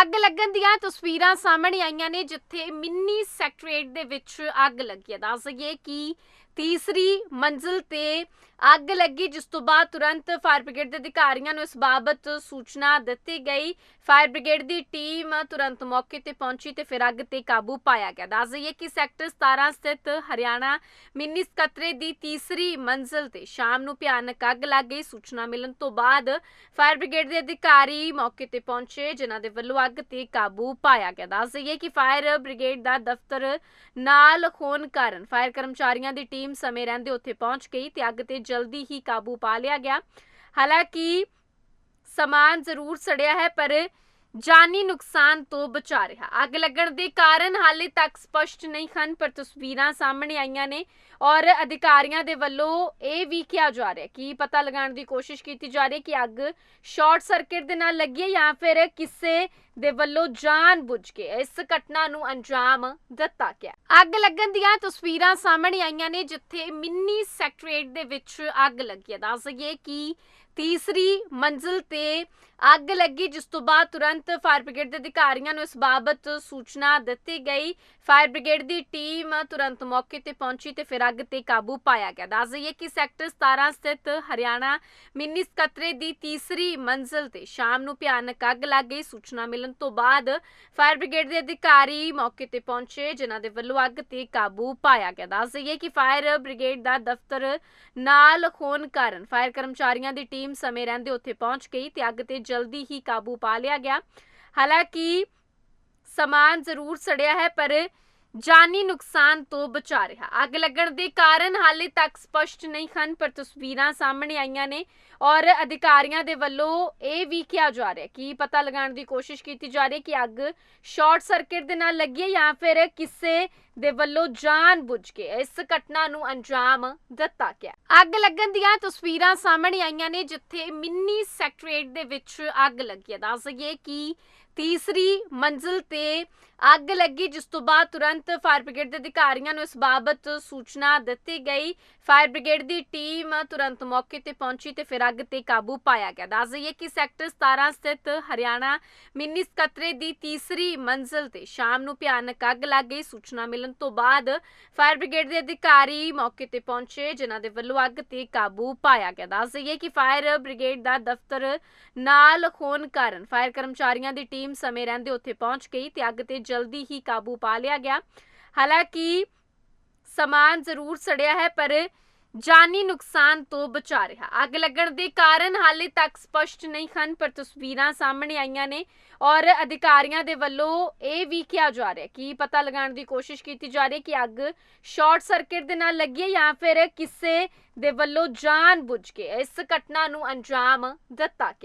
ਅੱਗ ਲੱਗਣ ਦੀਆਂ ਤਸਵੀਰਾਂ ਸਾਹਮਣੇ ਆਈਆਂ ਨੇ, ਜਿੱਥੇ ਮਿੰਨੀ ਸੈਕਟਰੀਏਟ ਦੇ ਵਿੱਚ ਅੱਗ ਲੱਗੀ ਹੈ। ਦੱਸ ਦਈਏ ਕਿ ਤੀਸਰੀ ਮੰਜ਼ਿਲ ਤੇ ਅੱਗ ਲੱਗੀ, ਜਿਸ ਤੋਂ ਬਾਅਦ ਤੁਰੰਤ ਫਾਇਰ ਬ੍ਰਿਗੇਡ ਦੇ ਅਧਿਕਾਰੀਆਂ ਨੂੰ ਇਸ ਬਾਬਤ ਸੂਚਨਾ ਦਿੱਤੀ ਗਈ। ਫਾਇਰ ਬ੍ਰਿਗੇਡ ਦੀ ਟੀਮ ਤੁਰੰਤ ਮੌਕੇ ਤੇ ਪਹੁੰਚੀ ਤੇ ਫਿਰ ਅੱਗ ਤੇ ਕਾਬੂ ਪਾਇਆ ਗਿਆ। ਦੱਸ ਦਈਏ ਕਿ ਸੈਕਟਰ 17 ਸਥਿਤ ਹਰਿਆਣਾ ਮਿੰਨੀ ਸਕੱਤਰੇ ਦੀ ਤੀਸਰੀ ਮੰਜ਼ਿਲ ਤੇ ਸ਼ਾਮ ਨੂੰ ਭਿਆਨਕ ਅੱਗ ਲੱਗ ਗਈ। ਸੂਚਨਾ ਮਿਲਣ ਤੋਂ ਬਾਅਦ ਫਾਇਰ ਬ੍ਰਿਗੇਡ ਦੇ ਅਧਿਕਾਰੀ ਮੌਕੇ ਤੇ ਪਹੁੰਚੇ, ਜਿਨ੍ਹਾਂ ਦੇ ਵੱਲੋਂ ਅੱਗ ਤੇ ਕਾਬੂ ਪਾਇਆ ਗਿਆ ਦੱਸ ਦਈਏ ਕਿ ਫਾਇਰ ਬ੍ਰਿਗੇਡ ਦਾ ਦਫ਼ਤਰ ਨਾਲ ਹੋਣ ਕਾਰਨ ਫਾਇਰ ਕਰਮਚਾਰੀਆਂ ਦੀ ਟੀਮ ਸਮੇਂ ਰਹਿੰਦੇ ਉੱਥੇ ਪਹੁੰਚ ਗਈ ਤੇ ਅੱਗ ਤੇ ਜਲਦੀ ਹੀ ਕਾਬੂ ਪਾ ਲਿਆ ਗਿਆ। ਹਾਲਾਂਕਿ ਸਮਾਨ ਜ਼ਰੂਰ ਸੜਿਆ ਹੈ, ਪਰ ਜਾਨੀ ਨੁਕਸਾਨ ਤੋਂ ਬਚਾ ਰਿਹਾ। ਅੱਗ ਲੱਗਣ ਦੇ ਕਾਰਨ ਹਾਲੇ ਤੱਕ ਸਪਸ਼ਟ ਨਹੀਂ ਹਨ, ਪਰ ਤਸਵੀਰਾਂ ਸਾਹਮਣੇ ਆਈਆਂ ਨੇ ਔਰ ਅਧਿਕਾਰੀਆਂ ਦੇ ਵੱਲੋਂ ਇਹ ਵੀ ਕਿਹਾ ਜਾ ਰਿਹਾ ਕਿ ਪਤਾ ਲਗਾਉਣ ਦੀ ਕੋਸ਼ਿਸ਼ ਕੀਤੀ ਜਾ ਰਹੀ ਹੈ ਕਿ ਅੱਗ ਸ਼ਾਰਟ ਸਰਕਟ ਦੇ ਨਾਲ ਲੱਗੀ ਹੈ ਜਾਂ ਫਿਰ ਕਿਸੇ ਦੇ ਵੱਲੋਂ ਜਾਣ ਬੁੱਝ ਕੇ ਇਸ ਘਟਨਾ ਨੂੰ ਅੰਜਾਮ ਦਿੱਤਾ ਗਿਆ ਅੱਗ ਲੱਗਣ ਦੀਆਂ ਤਸਵੀਰਾਂ ਸਾਹਮਣੇ ਆਈਆਂ ਨੇ, ਜਿੱਥੇ ਮਿੰਨੀ ਸੈਕਟਰੀਏਟ ਦੇ ਵਿੱਚ ਅੱਗ ਲੱਗੀ ਹੈ। ਦੱਸ ਦਈਏ ਕਿ ਤੀਸਰੀ ਮੰਜ਼ਿਲ ਤੇ ਅੱਗ ਲੱਗੀ, ਜਿਸ ਤੋਂ ਬਾਅਦ ਤੁਰੰਤ ਫਾਇਰ ਬ੍ਰਿਗੇਡ ਦੇ ਅਧਿਕਾਰੀਆਂ ਨੂੰ ਇਸ ਬਾਬਤ ਸੂਚਨਾ ਦਿੱਤੀ ਗਈ। ਫਾਇਰ ਬ੍ਰਿਗੇਡ ਦੀ ਟੀਮ ਤੁਰੰਤ ਮੌਕੇ ਤੇ ਪਹੁੰਚੀ ਤੇ ਫਿਰ ਅੱਗ ਤੇ ਕਾਬੂ ਪਾਇਆ ਗਿਆ। ਦੱਸ ਦਈਏ ਕਿ ਸੈਕਟਰ 17 ਸਥਿਤ ਹਰਿਆਣਾ ਮਿੰਨੀ ਸਕੱਤਰੇ ਦੀ ਤੀਸਰੀ ਮੰਜ਼ਿਲ ਤੇ ਸ਼ਾਮ ਨੂੰ ਭਿਆਨਕ ਅੱਗ ਲੱਗ ਗਈ। ਸੂਚਨਾ ਮਿਲਣ ਤੋਂ ਬਾਅਦ ਫਾਇਰ ਬ੍ਰਿਗੇਡ ਦੇ ਅਧਿਕਾਰੀ ਮੌਕੇ ਤੇ ਪਹੁੰਚੇ, ਜਿਨ੍ਹਾਂ ਦੇ ਵੱਲੋਂ ਅੱਗ ਤੇ ਕਾਬੂ ਪਾਇਆ ਗਿਆ। ਦੱਸ ਦਈਏ ਕਿ ਫਾਇਰ ਬ੍ਰਿਗੇਡ ਦਾ ਦਫ਼ਤਰ ਨਾਲ ਹੋਣ ਕਾਰਨ ਫਾਇਰ ਕਰਮਚਾਰੀਆਂ ਦੀ ਟੀਮ ਸਮੇਂ ਰਹਿੰਦੇ ਉੱਥੇ ਪਹੁੰਚ ਗਈ ਤੇ ਅੱਗ ਤੇ ਜਲਦੀ ਹੀ ਕਾਬੂ ਪਾ ਲਿਆ ਗਿਆ। ਹਾਲਾਂਕਿ ਸਮਾਨ ਜ਼ਰੂਰ ਸੜਿਆ ਹੈ, ਪਰ ਜਾਨੀ ਨੁਕਸਾਨ ਤੋਂ ਬਚਾ ਰਿਹਾ। ਅੱਗ ਲੱਗਣ ਦੇ ਕਾਰਨ ਹਾਲੇ ਤੱਕ ਸਪਸ਼ਟ ਨਹੀਂ ਹਨ, ਪਰ ਤਸਵੀਰਾਂ ਸਾਹਮਣੇ ਆਈਆਂ ਨੇ ਔਰ ਅਧਿਕਾਰੀਆਂ ਦੇ ਵੱਲੋਂ ਇਹ ਵੀ ਕਿਹਾ ਜਾ ਰਿਹਾ ਕਿ ਪਤਾ ਲਗਾਉਣ ਦੀ ਕੋਸ਼ਿਸ਼ ਕੀਤੀ ਜਾ ਰਹੀ ਹੈ ਕਿ ਅੱਗ ਸ਼ਾਰਟ ਸਰਕਟ ਦੇ ਨਾਲ ਲੱਗੀ ਹੈ ਜਾਂ ਫਿਰ ਕਿਸੇ ਦੇ ਵੱਲੋਂ ਜਾਣ ਬੁੱਝ ਕੇ ਇਸ ਘਟਨਾ ਨੂੰ ਅੰਜਾਮ ਦਿੱਤਾ ਗਿਆ। ਅੱਗ ਲੱਗਣ ਦੀਆਂ ਤਸਵੀਰਾਂ ਸਾਹਮਣੇ ਆਈਆਂ ਨੇ, ਜਿੱਥੇ ਮਿੰਨੀ ਸੈਕਟਰੀਏਟ ਦੇ ਵਿੱਚ ਅੱਗ ਲੱਗੀ ਹੈ। ਦੱਸ ਦਈਏ ਕਿ ਤੀਸਰੀ ਮੰਜ਼ਿਲ ਤੇ ਅੱਗ ਲੱਗੀ, ਜਿਸ ਤੋਂ ਬਾਅਦ ਤੁਰੰਤ ਫਾਇਰ ਬ੍ਰਿਗੇਡ ਦੇ ਅਧਿਕਾਰੀਆਂ ਨੂੰ ਇਸ ਬਾਬਤ ਸੂਚਨਾ ਦਿੱਤੀ ਗਈ। ਫਾਇਰ ਬ੍ਰਿਗੇਡ ਦੀ ਟੀਮ ਤੁਰੰਤ ਮੌਕੇ ਤੇ ਪਹੁੰਚੀ ਤੇ ਫਿਰ ਅੱਗ ਤੇ ਕਾਬੂ ਪਾਇਆ ਗਿਆ। ਦੱਸ ਦਈਏ ਕਿ ਸੈਕਟਰ 17 ਸਥਿਤ ਹਰਿਆਣਾ ਮਿੰਨੀ ਸਕੱਤਰੇ ਦੀ ਤੀਸਰੀ ਮੰਜ਼ਿਲ ਤੇ ਸ਼ਾਮ ਨੂੰ ਭਿਆਨਕ ਅੱਗ ਲੱਗ ਗਈ। ਸੂਚਨਾ ਮਿਲਣ ਤੋਂ ਬਾਅਦ ਫਾਇਰ ਬ੍ਰਿਗੇਡ ਦੇ ਅਧਿਕਾਰੀ ਮੌਕੇ ਤੇ ਪਹੁੰਚੇ, ਜਿਨ੍ਹਾਂ ਦੇ ਵੱਲੋਂ ਅੱਗ ਤੇ ਕਾਬੂ ਪਾਇਆ ਗਿਆ। ਦੱਸ ਦਈਏ ਕਿ ਫਾਇਰ ਬ੍ਰਿਗੇਡ ਦਾ ਦਫ਼ਤਰ ਨਾਲ ਹੋਣ ਕਾਰਨ ਫਾਇਰ ਕਰਮਚਾਰੀਆਂ ਦੀ ਟੀਮ ਸਮੇਂ ਰਹਿੰਦੇ ਉੱਥੇ ਪਹੁੰਚ ਗਈ ਤੇ ਅੱਗ ਤੇ ਜਲਦੀ ਹੀ ਕਾਬੂ ਪਾ ਲਿਆ ਗਿਆ। ਹਾਲਾਂਕਿ ਸਮਾਨ ਜ਼ਰੂਰ ਸੜਿਆ ਹੈ, ਪਰ ਜਾਨੀ ਨੁਕਸਾਨ ਤੋਂ ਬਚਾ ਰਿਹਾ। ਅੱਗ ਲੱਗਣ ਦੇ ਕਾਰਨ ਹਾਲੇ ਤੱਕ ਸਪਸ਼ਟ ਨਹੀਂ ਹਨ, ਪਰ ਤਸਵੀਰਾਂ ਸਾਹਮਣੇ ਆਈਆਂ ਨੇ ਔਰ ਅਧਿਕਾਰੀਆਂ ਦੇ ਵੱਲੋਂ ਇਹ ਵੀ ਕਿਹਾ ਜਾ ਰਿਹਾ ਕਿ ਪਤਾ ਲਗਾਉਣ ਦੀ ਕੋਸ਼ਿਸ਼ ਕੀਤੀ ਜਾ ਰਹੀ ਹੈ ਕਿ ਅੱਗ ਸ਼ਾਰਟ ਸਰਕਟ ਦੇ ਨਾਲ ਲੱਗੀ ਹੈ ਜਾਂ ਫਿਰ ਕਿਸੇ ਦੇ ਵੱਲੋਂ ਜਾਣ ਬੁੱਝ ਕੇ ਇਸ ਘਟਨਾ ਨੂੰ ਅੰਜਾਮ ਦਿੱਤਾ ਗਿਆ